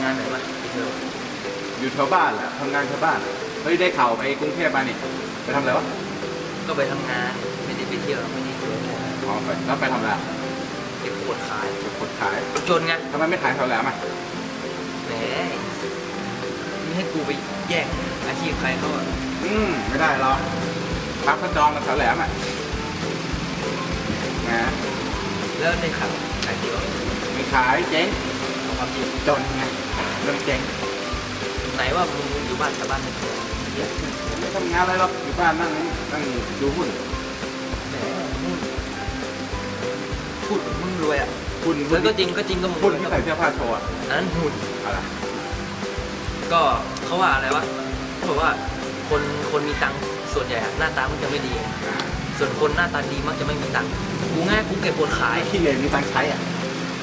ำงานไหนมาไปเที่ยวอยู่แถวบ้านแหละทำงานแถวบ้านเฮ้ยได้ข่าวไปกรุงเทพมานี่ไปทำอะไรวะก็ไปทำงานไม่ได้ไปเที่ยวไม่ได้เที่ยวอ๋อไปแล้วไปทำอะไรเก็บขวดขายไปกดขายจนไงทำไมไม่ขายแถวแหลมอะแหมนี่ให้กูไปแย่งอาชีพใครเขาอะอืมไม่ได้หรอกพักพระจองกับแถวแหลมอะนะแล้วในข่าวขายเดียวไม่ขายเจ๊งเอา ความจริงจนไงเรื่องเจ๊งไหนว่ามึงอยู่บ้านชาวบ้านไม่เที่ยวเหี้ยไม่ทำงานอะไรหรอกอยู่บ้านนั่งนั่งดูหุ้นแหมมึงพูดเหมือนมึงรวยอะหุ้นแล้วก็จริงก็จริงก็มึงรหุ้นวยที่ก็ใส่เสื้อผ้าโชว์อะอันนั้นหุ่น อะไรก็เขาว่าอะไรวะเขาบอกว่าคนคนมีตังค์ส่วนใหญ่อะหน้าตามันจะไม่ดีอ่าส่วนคนหน้าตาดีมักจะไม่มีตังค์กูง่ายกูเก็บปวดขายขี้เหร่มีตังค์ใช้อะ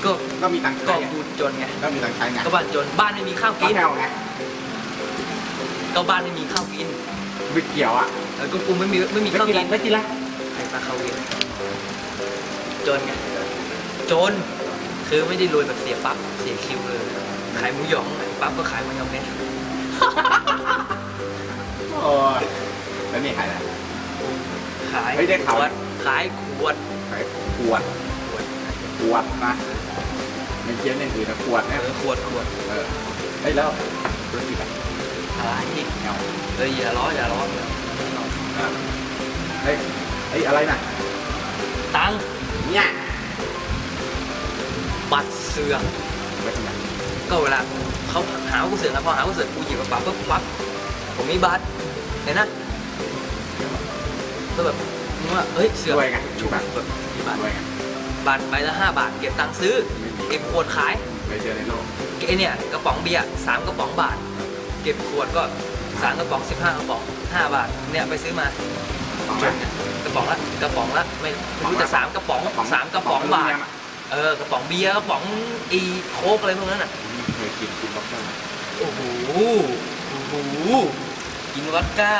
ก็ก็มีตังค์ก็ใช้อะกูจนไงก็มีตังค์ใช้ไงก็บ้านจนบ้านไม่มีข้าวก็กินแถวไงก็บ้านไม่มีข้าวกินไม่เกี่ยวอะเออก็กูไม่มีไม่มีไม่ข้าวกินกิละนไม่กินละใครมาข้าวกินจนไงจน คือไม่ได้รวยแบบเสียปั๊บเสียคิวเลยขายหมูหยองปั๊บก็ขายหมูหยองไงโอ้ยแล้วนี่ขายอะไร ขายเฮ้ยได้ข่าว ขวดขายขวดขายขวดขวดขวดนะ ไม่เขียนอย่างอื่นนะขวดเอนะอขวดขวดเออเฮ้ยแล้วธุรกิจอะอะไรเอาเอออย่าล้ออย่าล้ออย่าล้ออะเฮ้ยเฮ้ยอะไรน่ะตังค์เนี่ยบัตรเสือกไปทำไมก็เวลาเขาหาว่ากูเสือกนะพอหาว่ากูเสือกกูหยิบกระเป๋าปุ๊บปั๊บผมมีบัตรเห็นนะก็แบบมึงว่าเฮ้ยเสือกรวยไงถูกป่ะแบบมีบัตรรวยไงบัตรใบละห้าบาทเก็บตังค์ซื้อ ไม่มี เก็บขวดขายไปเจอในโลกไอเนี่ยกระป๋องเบียร์สามกระป๋องบาท เก็บขวดก็สามกระป๋องสิบห้ากระป๋องห้าบาทเนี่ยไปซื้อมาของจอะนเนี่ยกระป๋องละกระป๋องละไม่ไม่รู้แต่สามกระป๋องสามกระป๋องบาทเออกระป๋องเบียร์กระป๋องอีโค้กอะไรพวกนั้นอะเคยกินกินบ็อกเซอร์โอ้โหโอ้โหกินวอดก้า